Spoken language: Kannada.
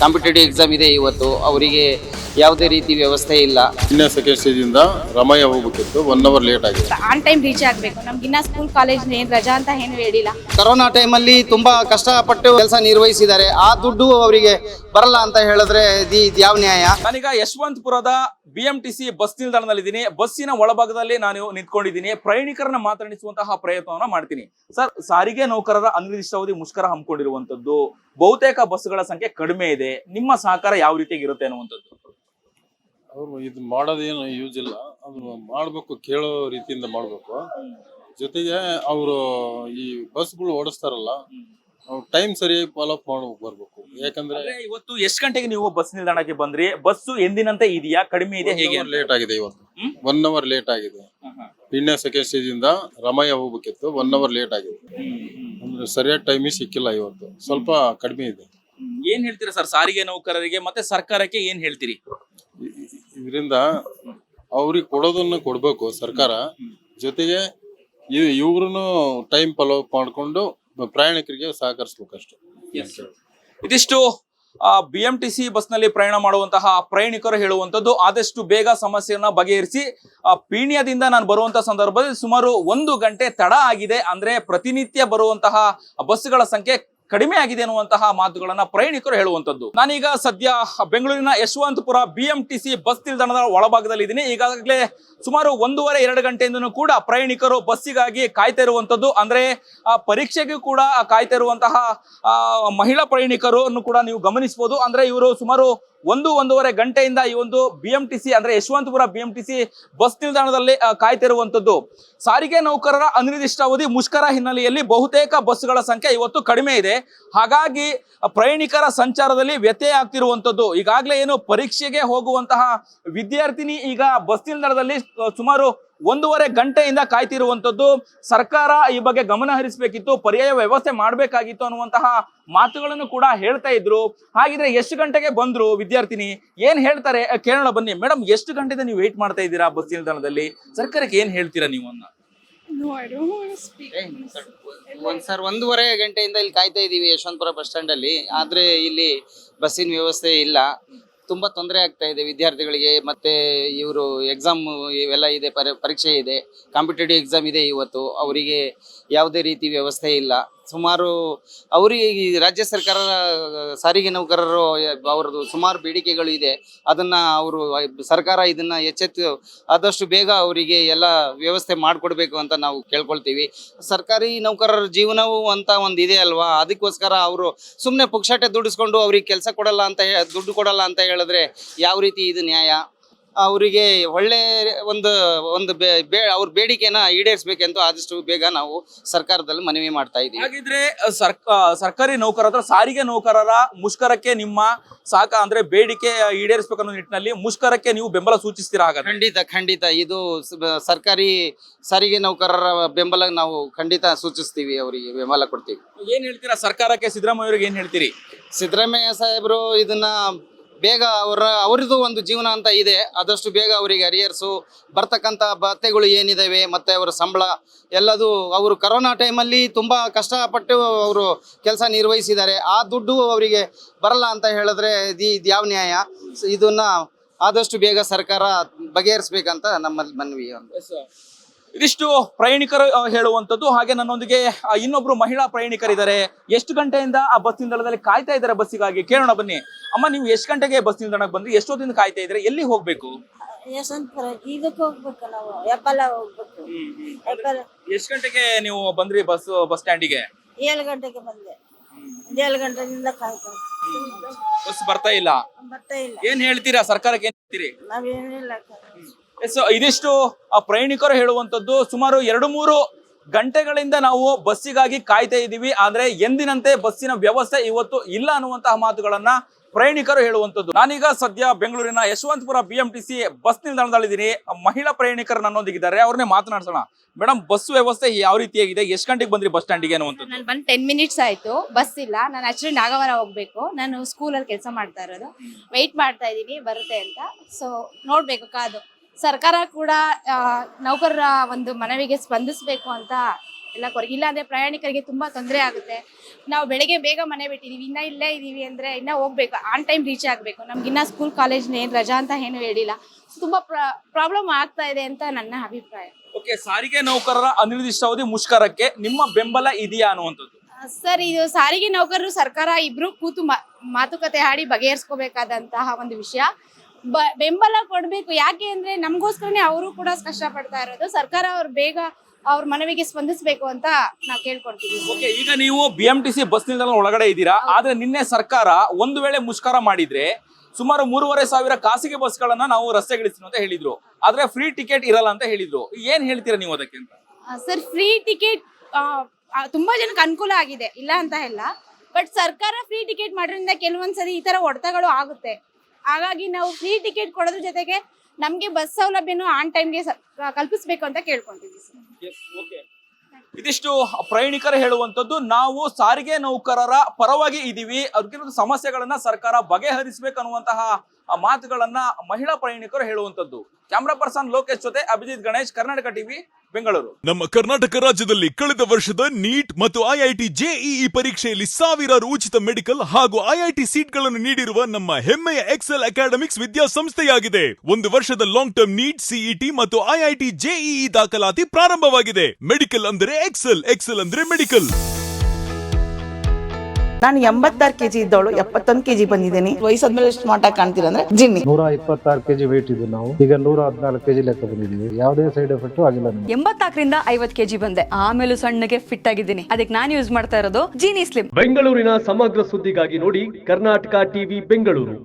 ಕಾಂಪಿಟೇಟಿವ್ ಎಕ್ಸಾಮ್ ಇದೆ ಇವತ್ತು ಅವರಿಗೆ ಯಾವುದೇ ರೀತಿ ವ್ಯವಸ್ಥೆ ಇಲ್ಲ. ಇನ್ನ ಸೆಕೆಂಡ್ ಸ್ಟೇಜಿಂದ ರಮಯ್ಯ ಹೋಗ್ಬೇಕಿತ್ತು. ಒನ್ ಅವರ್ ಲೇಟ್ ಆಗಿದೆ. ಆನ್ ಟೈಮ್ ರೀಚ್ ಆಗಬೇಕು. ಇನ್ನ ಸ್ಕೂಲ್ ಕಾಲೇಜ್ ಏನ್ ರಜಾ ಅಂತ ಏನು ಹೇಳಿಲ್ಲ. ಕರೋನಾ ಟೈಮಲ್ಲಿ ತುಂಬಾ ಕಷ್ಟಪಟ್ಟು ಕೆಲಸ ನಿರ್ವಹಿಸಿದ್ದಾರೆ. ಆ ದುಡ್ಡು ಅವರಿಗೆ ಬರಲ್ಲ ಅಂತ ಹೇಳಿದ್ರೆ ಇದು ಇದು ಯಾವ ನ್ಯಾಯ? ನಾನೀಗ ಯಶವಂತಪುರದ B M T C bus ನಿಲ್ದಾಣದಲ್ಲಿದ್ದೀನಿ. ಬಸ್ಸಿನ ಒಳಭಾಗದಲ್ಲಿ ನಾನು ನಿಂತ್ಕೊಂಡಿದ್ದೀನಿ. ಪ್ರಯಾಣಿಕರನ್ನ ಮಾತನಾಡಿಸುವಂತಹ ಪ್ರಯತ್ನವನ್ನ ಮಾಡ್ತೀನಿ. ಸರ್ ಸಾರಿಗೆ ನೌಕರರ ಅನಿರ್ದಿಷ್ಟಾವಧಿ ಮುಷ್ಕರ ಹಮ್ಮಿಕೊಂಡಿರುವಂತದ್ದು ಬಹುತೇಕ ಬಸ್ಗಳ ಸಂಖ್ಯೆ ಕಡಿಮೆ ಇದೆ. ನಿಮ್ಮ ಸಹಕಾರ ಯಾವ ರೀತಿಯಾಗಿರುತ್ತೆ ಅನ್ನುವಂಥದ್ದು? ಅವರು ಇದು ಮಾಡೋದೇನು ಯೂಸ್ ಇಲ್ಲ. ಅದು ಮಾಡಬೇಕು ಕೇಳೋ ರೀತಿಯಿಂದ ಮಾಡಬೇಕು. ಜೊತೆಗೆ ಅವರು ಈ ಬಸ್ಗಳು ಓಡಿಸ್ತಾರಲ್ಲ ಟೈಮ್ ಸರಿಯಾಗಿ ಫಾಲೋ ಅಪ್ ಮಾಡ್ಬೇಕು ಬರ್ಬೇಕು. ಯಾಕಂದ್ರೆ ಅಂದ್ರೆ ಇವತ್ತು ಎಷ್ಟು ಗಂಟೆಗೆ ನೀವು ಬಸ್ ನಿಲ್ದಾಣಕ್ಕೆ ಬಂದ್ರಿ? ಬಸ್ಸು ಎಂದಿನಂತೆ ಇದೆಯಾ? ಕಡಿಮೆ ಇದೆ ಹೇಗೆ ಲೇಟ್ ಆಗಿದೆ ಇವತ್ತು? ಒನ್ ಅವರ್ ಲೇಟ್ ಆಗಿದೆ. ಪೀಣ್ಯ ಸೆಕೆಂಡ್ ಸ್ಟೇಜಿಂದ ರಮಯ್ಯ ಹೋಗ್ಬೇಕಿತ್ತು. ಒನ್ ಅವರ್ ಲೇಟ್ ಆಗಿದೆ. ಅಂದ್ರೆ ಸರಿಯಾದ ಟೈಮಿಗೆ ಸಿಕ್ಕಿಲ್ಲ ಇವತ್ತು. ಸ್ವಲ್ಪ ಕಡಿಮೆ ಇದೆ. ಏನ್ ಹೇಳ್ತೀರಾ ಸರ್? ಸಾರಿಗೆ ನೌಕರರಿಗೆ ಮತ್ತೆ ಸರ್ಕಾರಕ್ಕೆ ಏನ್ ಹೇಳ್ತೀರಿ? ಇದರಿಂದ ಅವ್ರಿಗೆ ಕೊಡೋದನ್ನ ಕೊಡ್ಬೇಕು ಸರ್ಕಾರ. ಜೊತೆಗೆ ಇವ್ರು ಟೈಮ್ ಫಾಲೋ ಮಾಡ್ಕೊಂಡು ಪ್ರಯಾಣಿಕರಿಗೆ ಸಹಕರಿಸ್ಬೇಕು ಅಷ್ಟೇ. ಇದಿಷ್ಟು ಬಿ ಎಂ ಟಿ ಸಿ ಬಸ್ನಲ್ಲಿ ಪ್ರಯಾಣ ಮಾಡುವಂತಹ ಪ್ರಯಾಣಿಕರು ಹೇಳುವಂತದ್ದು ಆದಷ್ಟು ಬೇಗ ಸಮಸ್ಯೆಯನ್ನ ಬಗೆಹರಿಸಿ ಪೀಣ್ಯದಿಂದ ನಾನು ಬರುವಂತಹ ಸಂದರ್ಭದಲ್ಲಿ ಸುಮಾರು ಒಂದು ಗಂಟೆ ತಡ ಆಗಿದೆ. ಅಂದ್ರೆ ಪ್ರತಿನಿತ್ಯ ಬರುವಂತಹ ಬಸ್ಗಳ ಸಂಖ್ಯೆ ಕಡಿಮೆ ಆಗಿದೆ ಅನ್ನುವಂತಹ ಮಾತುಗಳನ್ನ ಪ್ರಯಾಣಿಕರು ಹೇಳುವಂತದ್ದು ನಾನೀಗ ಸದ್ಯ ಬೆಂಗಳೂರಿನ Yeshwantpur B M T C bus ನಿಲ್ದಾಣದ ಒಳಭಾಗದಲ್ಲಿ ಇದ್ದೀನಿ ಈಗಾಗಲೇ ಸುಮಾರು ಒಂದೂವರೆ ಎರಡು ಗಂಟೆಯಿಂದನೂ ಕೂಡ ಪ್ರಯಾಣಿಕರು ಬಸ್ಸಿಗಾಗಿ ಕಾಯ್ತಾ ಇರುವಂತದ್ದು ಅಂದ್ರೆ, ಆ ಪರೀಕ್ಷೆಗೂ ಕೂಡ ಕಾಯ್ತಾ ಇರುವಂತಹ ಮಹಿಳಾ ಪ್ರಯಾಣಿಕರು ಕೂಡ ನೀವು ಗಮನಿಸಬಹುದು. ಅಂದ್ರೆ, ಇವರು ಸುಮಾರು ಒಂದು ಒಂದೂವರೆ ಗಂಟೆಯಿಂದ ಈ ಒಂದು ಬಿ ಎಂ ಟಿ ಸಿ ಅಂದ್ರೆ Yeshwantpur B M T C bus ನಿಲ್ದಾಣದಲ್ಲಿ ಕಾಯ್ತಿರುವಂತದ್ದು ಸಾರಿಗೆ ನೌಕರರ ಅನಿರ್ದಿಷ್ಟಾವಧಿ ಮುಷ್ಕರ ಹಿನ್ನೆಲೆಯಲ್ಲಿ ಬಹುತೇಕ ಬಸ್ಗಳ ಸಂಖ್ಯೆ ಇವತ್ತು ಕಡಿಮೆ ಇದೆ. ಹಾಗಾಗಿ ಪ್ರಯಾಣಿಕರ ಸಂಚಾರದಲ್ಲಿ ವ್ಯತ್ಯಯ ಆಗ್ತಿರುವಂತದ್ದು ಈಗಾಗಲೇ ಏನು ಪರೀಕ್ಷೆಗೆ ಹೋಗುವಂತಹ ವಿದ್ಯಾರ್ಥಿನಿ ಈಗ ಬಸ್ ನಿಲ್ದಾಣದಲ್ಲಿ ಸುಮಾರು ಒಂದೂವರೆ ಗಂಟೆಯಿಂದ ಕಾಯ್ತಿರುವಂತದ್ದು ಸರ್ಕಾರ ಈ ಬಗ್ಗೆ ಗಮನ ಹರಿಸಬೇಕಿತ್ತು ಪರ್ಯಾಯ ವ್ಯವಸ್ಥೆ ಮಾಡಬೇಕಾಗಿತ್ತು ಅನ್ನುವಂತಹ ಮಾತುಗಳನ್ನು ಕೂಡ ಹೇಳ್ತಾ ಇದ್ರು. ಹಾಗಿದ್ರೆ ಎಷ್ಟು ಗಂಟೆಗೆ ಬಂದ್ರು ವಿದ್ಯಾರ್ಥಿನಿ? ಏನ್ ಹೇಳ್ತಾರೆ? ಕೇರಳ ಕೇಳೋಣ ಬನ್ನಿ. ಮೇಡಮ್ ಎಷ್ಟು ಗಂಟೆಯಿಂದ ನೀವು ವೇಟ್ ಮಾಡ್ತಾ ಇದ್ದೀರಾ ಬಸ್ ನಿಲ್ದಾಣದಲ್ಲಿ? ಸರ್ಕಾರಕ್ಕೆ ಏನ್ ಹೇಳ್ತೀರಾ ನೀವು ಅನ್ನ? ಒಂದ್ ಸರ್ ಒಂದೂವರೆ ಗಂಟೆಯಿಂದ ಇಲ್ಲಿ ಕಾಯ್ತಾ ಇದೀವಿ ಯಶವಂತಪುರ ಬಸ್ ಸ್ಟ್ಯಾಂಡ್ ಅಲ್ಲಿ ಆದ್ರೆ ಇಲ್ಲಿ ಬಸ್ಸಿನ ವ್ಯವಸ್ಥೆ ಇಲ್ಲ. ತುಂಬಾ ತೊಂದರೆ ಆಗ್ತಾ ಇದೆ ವಿದ್ಯಾರ್ಥಿಗಳಿಗೆ, ಮತ್ತೆ ಇವರು ಎಕ್ಸಾಮ್ ಇವೆಲ್ಲ ಇದೆ, ಪರಿ- ಪರೀಕ್ಷೆ ಇದೆ ಕಾಂಪಿಟೇಟಿವ್ ಎಕ್ಸಾಮ್ ಇದೆ ಇವತ್ತು, ಅವರಿಗೆ ಯಾವುದೇ ರೀತಿ ವ್ಯವಸ್ಥೆ ಇಲ್ಲ. ಸುಮಾರು ಅವರಿಗೆ ಈ ರಾಜ್ಯ ಸರ್ಕಾರ, ಸಾರಿಗೆ ನೌಕರರು ಅವರದು ಸುಮಾರು ಬೇಡಿಕೆಗಳು ಇದೆ. ಅದನ್ನ ಅವರು, ಸರ್ಕಾರ ಇದನ್ನ ಎಚ್ಚೆತ್ತು, ಆದಷ್ಟು ಬೇಗ ಅವರಿಗೆ ಎಲ್ಲ ವ್ಯವಸ್ಥೆ ಮಾಡಿಕೊಡ್ಬೇಕು ಅಂತ ನಾವು ಕೇಳ್ಕೊಳ್ತೀವಿ. ಸರ್ಕಾರಿ ನೌಕರರ ಜೀವನವು ಅಂತ ಒಂದು ಇದೆ ಅಲ್ವಾ? ಅದಕ್ಕೋಸ್ಕರ ಅವರು ಸುಮ್ಮನೆ ಪುಕ್ಷಾಟೆ ದುಡಿಸ್ಕೊಂಡು ಅವ್ರಿಗೆ ಕೆಲಸ ಕೊಡಲ್ಲ ಅಂತ ದುಡ್ಡು ಕೊಡಲ್ಲ ಅಂತ ಹೇಳಿದ್ರೆ ಯಾವ ರೀತಿ ಇದು ನ್ಯಾಯ? ಅವರಿಗೆ ಒಳ್ಳೆ ಒಂದು ಒಂದು ಬೇ ಅವ್ರ ಬೇಡಿಕೆನ ಈಡೇರಿಸ್ಬೇಕೆಂದು ಆದಷ್ಟು ಬೇಗ ನಾವು ಸರ್ಕಾರದಲ್ಲಿ ಮನವಿ ಮಾಡ್ತಾ ಇದ್ದೀವಿ ಹಾಗಿದ್ರೆ ಸರ್ಕಾರಿ ನೌಕರರ ಸಾರಿಗೆ ನೌಕರರ ಮುಷ್ಕರಕ್ಕೆ ನಿಮ್ಮ ಸಾಕ ಅಂದ್ರೆ ಬೇಡಿಕೆ ಈಡೇರಿಸಬೇಕನ್ನೋ ನಿಟ್ಟಿನಲ್ಲಿ ಮುಷ್ಕರಕ್ಕೆ ನೀವು ಬೆಂಬಲ ಸೂಚಿಸ್ತೀರಾ ಖಂಡಿತ ಖಂಡಿತ. ಇದು ಸರ್ಕಾರಿ ಸಾರಿಗೆ ನೌಕರರ ಬೆಂಬಲ ನಾವು ಖಂಡಿತ ಸೂಚಿಸ್ತೀವಿ ಅವರಿಗೆ ಬೆಂಬಲ ಕೊಡ್ತೀವಿ. ಏನ್ ಹೇಳ್ತೀರಾ ಸರ್ಕಾರಕ್ಕೆ? ಸಿದ್ದರಾಮಯ್ಯ ಅವ್ರಿಗೆ ಏನ್ ಹೇಳ್ತೀರಿ? ಸಿದ್ದರಾಮಯ್ಯ ಸಾಹೇಬರು ಇದನ್ನ ಬೇಗ ಅವರ ಅವ್ರದ್ದು ಒಂದು ಜೀವನ ಅಂತ ಇದೆ. ಆದಷ್ಟು ಬೇಗ ಅವರಿಗೆ ಅರಿಯರ್ಸು. ಬರ್ತಕ್ಕಂಥ ಭತ್ತೆಗಳು ಏನಿದಾವೆ, ಮತ್ತು ಅವರ ಸಂಬಳ, ಎಲ್ಲದು ಅವರು ಕರೋನಾ ಟೈಮಲ್ಲಿ ತುಂಬ ಕಷ್ಟಪಟ್ಟು ಅವರು ಕೆಲಸ ನಿರ್ವಹಿಸಿದ್ದಾರೆ. ಆ ದುಡ್ಡು ಅವರಿಗೆ ಬರಲ್ಲ ಅಂತ ಹೇಳಿದ್ರೆ ಇದು ಇದು ಯಾವ ನ್ಯಾಯ? ಇದನ್ನು ಆದಷ್ಟು ಬೇಗ ಸರ್ಕಾರ ಬಗೆಹರಿಸ್ಬೇಕಂತ ನಮ್ಮಲ್ಲಿ ಮನವಿ. ಇದಿಷ್ಟು ಪ್ರಯಾಣಿಕರು ಹೇಳುವಂತದ್ದು ಹಾಗೆ ನನ್ನೊಂದಿಗೆ ಇನ್ನೊಬ್ರು ಮಹಿಳಾ ಪ್ರಯಾಣಿಕರಿದ್ದಾರೆ. ಎಷ್ಟು ಗಂಟೆಯಿಂದ ಆ ಬಸ್ ನಿಲ್ದಾಣದಲ್ಲಿ ಕಾಯ್ತಾ ಇದ್ದಾರೆ ಬಸ್ಸಿಗಾಗಿ? ಕೇಳೋಣ ಬನ್ನಿ. ಅಮ್ಮ ನೀವು ಎಷ್ಟು ಗಂಟೆಗೆ ಬಸ್ ನಿಲ್ದಾಣಕ್ಕೆ ಬಂದ್ರಿ? ಎಷ್ಟೊತ್ತಿಂದ ಕಾಯ್ತಾ ಇದ್ರೆ ಎಲ್ಲಿ ಹೋಗ್ಬೇಕು? ಯಶವಂತಪುರ ಇದಕ್ಕೆ ಹೋಗ್ಬೇಕು ನಾವು. ಹೆಬ್ಬಲ ಹೋಗ್ಬೇಕು. ಹೆಬ್ಬಲ ಎಷ್ಟು ಗಂಟೆಗೆ ನೀವು ಬಂದ್ರಿ ಬಸ್ ಬಸ್ ಸ್ಟ್ಯಾಂಡಿಗೆ? ಏಳು ಗಂಟೆಗೆ ಬಂದೆ. ಏಳು ಗಂಟೆಯಿಂದ ಕಾಯ್ತಾ ಬಸ್ ಬರ್ತಾ ಇಲ್ಲ? ಬರ್ತಾ ಇಲ್ಲ. ಏನ್ ಹೇಳ್ತೀರಾ? ಸರ್ಕಾರಕ್ಕೆ ಏನ್ ಹೇಳ್ತೀರಿ? ನಾವೇನಿಲ್ಲ ಎಸ್ ಇದಿಷ್ಟು ಪ್ರಯಾಣಿಕರು ಹೇಳುವಂತದ್ದು ಸುಮಾರು ಎರಡು ಮೂರು ಗಂಟೆಗಳಿಂದ ನಾವು ಬಸ್ಸಿಗಾಗಿ ಕಾಯ್ತಾ ಇದ್ದೀವಿ. ಆದ್ರೆ, ಎಂದಿನಂತೆ ಬಸ್ಸಿನ ವ್ಯವಸ್ಥೆ ಇವತ್ತು ಇಲ್ಲ ಅನ್ನುವಂತಹ ಮಾತುಗಳನ್ನ ಪ್ರಯಾಣಿಕರು ಹೇಳುವಂತದ್ದು ನಾನೀಗ ಸದ್ಯ ಬೆಂಗಳೂರಿನ Yeshwantpur B M T C bus ನಿಲ್ದಾಣದಲ್ಲಿದ್ದೀನಿ. ಮಹಿಳಾ ಪ್ರಯಾಣಿಕರು ನನ್ನೊಂದಿಗಿದ್ದಾರೆ. ಅವ್ರನ್ನೇ ಮಾತನಾಡ್ಸೋಣ. ಮೇಡಮ್ ಬಸ್ ವ್ಯವಸ್ಥೆ ಯಾವ ರೀತಿಯಾಗಿದೆ ಎಷ್ಟು ಗಂಟೆಗೆ ಬಂದ್ರಿ ಬಸ್ ಸ್ಟ್ಯಾಂಡಿಗೆ ಅನ್ನುವಂಥದ್ದು? ನಾನು ಬಂದು ಟೆನ್ ಮಿನಿಟ್ಸ್ ಆಯ್ತು. ಬಸ್ ಇಲ್ಲ. ನಾನು ಆಕ್ಚುಲಿ ನಾಗವರ ಹೋಗಬೇಕು. ನಾನು ಸ್ಕೂಲಲ್ಲಿ ಕೆಲಸ ಮಾಡ್ತಾ ಇರೋದು. ವೆಯ್ಟ್ ಮಾಡ್ತಾ ಇದ್ದೀನಿ ಬರುತ್ತೆ ಅಂತ. ಸೊ ನೋಡಬೇಕು ಕಾದು. ಸರ್ಕಾರ ಕೂಡ ನೌಕರರ ಒಂದು ಮನವಿಗೆ ಸ್ಪಂದಿಸಬೇಕು ಅಂತ ಎಲ್ಲ ಕೊರಗೆ ಇಲ್ಲಾಂದ್ರೆ ಪ್ರಯಾಣಿಕರಿಗೆ ತುಂಬಾ ತೊಂದರೆ ಆಗುತ್ತೆ. ನಾವು ಬೆಳಗ್ಗೆ ಬೇಗ ಮನೆ ಬಿಟ್ಟಿದೀವಿ ಇನ್ನ ಇಲ್ಲೇ ಇದೀವಿ ಅಂದ್ರೆ ಇನ್ನ ಹೋಗ್ಬೇಕು ಆನ್ ಟೈಮ್ ರೀಚ್ ಆಗ್ಬೇಕು. ನಮ್ಗೆ ಇನ್ನ ಸ್ಕೂಲ್ ಕಾಲೇಜ್ ಏನ್ ರಜಾ ಅಂತ ಏನು ಹೇಳಿಲ್ಲ. ತುಂಬಾ ಪ್ರಾಬ್ಲಮ್ ಆಗ್ತಾ ಇದೆ ಅಂತ ನನ್ನ ಅಭಿಪ್ರಾಯ. ಓಕೆ ಸಾರಿಗೆ ನೌಕರರ ಅನಿರ್ದಿಷ್ಟಾವಧಿ ಮುಷ್ಕರಕ್ಕೆ ನಿಮ್ಮ ಬೆಂಬಲ ಇದೆಯಾ ಅನ್ನುವಂಥದ್ದು? ಸರ್ ಇದು ಸಾರಿಗೆ ನೌಕರರು ಸರ್ಕಾರ ಇಬ್ರು ಕೂತು ಮಾತುಕತೆ ಆಡಿ ಬಗೆಹರಿಸ್ಕೋಬೇಕಾದಂತಹ ಒಂದು ವಿಷಯ. ಬೆಂಬಲ ಕೊಡಬೇಕು. ಯಾಕೆ ಅಂದ್ರೆ ನಮಗೋಸ್ಕರನೇ ಅವರು ಕೂಡ ಕಷ್ಟಪಡ್ತಾ ಇರೋದು. ಸರ್ಕಾರ ಅವ್ರು ಬೇಗ ಅವ್ರ ಮನವಿಗೆ ಸ್ಪಂದಿಸಬೇಕು ಅಂತ ನಾವು ಕೇಳ್ಕೊಡ್ತೀವಿ ಓಕೆ ಈಗ ನೀವು B M T C bus ನಿಲ್ದಾಣ ಒಳಗಡೆ ಇದ್ದೀರಾ? ಆದ್ರೆ ನಿನ್ನೆ ಸರ್ಕಾರ ಒಂದು ವೇಳೆ ಮುಷ್ಕರ ಮಾಡಿದ್ರೆ ಸುಮಾರು ಮೂರುವರೆ ಸಾವಿರ ಖಾಸಗಿ ಬಸ್ಗಳನ್ನ ನಾವು ರಸ್ತೆಗಿಳಿಸ್ತೀವಿ ಅಂತ ಹೇಳಿದ್ರು. ಆದ್ರೆ ಫ್ರೀ ಟಿಕೆಟ್ ಇರಲ್ಲ ಅಂತ ಹೇಳಿದ್ರು. ಏನ್ ಹೇಳ್ತೀರಾ ನೀವು ಅದಕ್ಕೆ ಅಂತ? ಸರ್ ಫ್ರೀ ಟಿಕೆಟ್ ತುಂಬಾ ಜನಕ್ಕೆ ಅನುಕೂಲ ಆಗಿದೆ. ಇಲ್ಲ ಅಂತ ಇಲ್ಲ ಬಟ್ ಸರ್ಕಾರ ಫ್ರೀ ಟಿಕೆಟ್ ಮಾಡೋದ್ರಿಂದ ಕೆಲವೊಂದ್ಸರಿ ಈ ತರ ಹೊಡೆತಗಳು ಆಗುತ್ತೆ. ಹಾಗಾಗಿ ನಾವು ಫ್ರೀ ಟಿಕೆಟ್ ಕೊಡೋದ್ರ ಜೊತೆಗೆ ನಮ್ಗೆ ಬಸ್ ಸೌಲಭ್ಯನೂ ಆನ್ ಟೈಮ್ಗೆ ಕಲ್ಪಿಸಬೇಕು ಅಂತ ಕೇಳ್ಕೊಂತೀವಿ ಸರ್ ಇದಿಷ್ಟು ಪ್ರಯಾಣಿಕರು ಹೇಳುವಂತದ್ದು ನಾವು ಸಾರಿಗೆ ನೌಕರರ ಪರವಾಗಿ ಇದೀವಿ. ಅದಕ್ಕಿಂತ ಸಮಸ್ಯೆಗಳನ್ನ ಸರ್ಕಾರ ಬಗೆಹರಿಸಬೇಕು ಅನ್ನುವಂತಹ ಆ ಮಾತುಗಳನ್ನ ಮಹಿಳಾ ಪ್ರಯಾಣಿಕರು ಹೇಳುವಂತದ್ದು ಕ್ಯಾಮ್ರಾ ಪರ್ಸನ್ ಲೋಕೇಶ್ ಜೊತೆ ಅಭಿಜಿತ್ ಗಣೇಶ್, ಕರ್ನಾಟಕ ಟಿವಿ, ಬೆಂಗಳೂರು. ನಮ್ಮ ಕರ್ನಾಟಕ ರಾಜ್ಯದಲ್ಲಿ ಕಳೆದ ವರ್ಷದ ನೀಟ್ ಮತ್ತು ಐಐಟಿ ಜೆಇಇ ಪರೀಕ್ಷೆಯಲ್ಲಿ ಸಾವಿರಾರು ಉಚಿತ ಮೆಡಿಕಲ್ ಹಾಗೂ ಐಐಟಿ ಸೀಟ್ಗಳನ್ನು ನೀಡಿರುವ ನಮ್ಮ ಹೆಮ್ಮೆಯ ಎಕ್ಸೆಲ್ ಅಕಾಡೆಮಿಕ್ಸ್ ವಿದ್ಯಾಸಂಸ್ಥೆಯಾಗಿದೆ. ಒಂದು ವರ್ಷದ ಲಾಂಗ್ ಟರ್ಮ್ ನೀಟ್, ಸಿಇಟಿ ಮತ್ತು ಐಐಟಿ ಜೆಇಇ ದಾಖಲಾತಿ ಪ್ರಾರಂಭವಾಗಿದೆ. ಮೆಡಿಕಲ್ ಅಂದರೆ ಎಕ್ಸೆಲ್ ಎಕ್ಸೆಲ್ ಅಂದ್ರೆ ಮೆಡಿಕಲ್. ನಾನು ಎಂಬತ್ತಾರು ಕೆಜಿ ಇದ್ದವಳು ಎಪ್ಪತ್ತೊಂದು ಕೆಜಿ ಬಂದಿದ್ದೀನಿ. ವಯಸ್ಸಾದ್ಮೇಲೆ ಎಷ್ಟು ಮಾಟ ಕಾಣ್ತೀರ ಅಂದ್ರೆ ಜಿನ್ನಿ ನೂರ ಇಪ್ಪತ್ತಾರು ಕೆಜಿ ವೇಟ್ ಇದ್ದು ನಾವು. ಈಗ ನೂರ ಹದಿನಾಲ್ಕು ಕೆಜಿ ಲೆಕ್ಕ ಬಂದಿದ್ದೀವಿ. ಯಾವುದೇ ಸೈಡ್ ಎಫೆಕ್ಟ್ ಆಗಿಲ್ಲ ಎಂಬತ್ತಾಕರಿಂದ ಎಂಬತ್ನಾಲ್ಕರಿಂದ ಐವತ್ ಕೆಜಿ ಬಂದೆ. ಆಮೇಲೂ ಸಣ್ಣಗೆ ಫಿಟ್ ಆಗಿದ್ದೀನಿ. ಅದಕ್ಕೆ ನಾನು ಯೂಸ್ ಮಾಡ್ತಾ ಇರೋದು ಜೀನಿ ಸ್ಲಿಮ್ ಬೆಂಗಳೂರಿನ ಸಮಗ್ರ ಸುದ್ದಿಗಾಗಿ ನೋಡಿ ಕರ್ನಾಟಕ ಟಿವಿ ಬೆಂಗಳೂರು.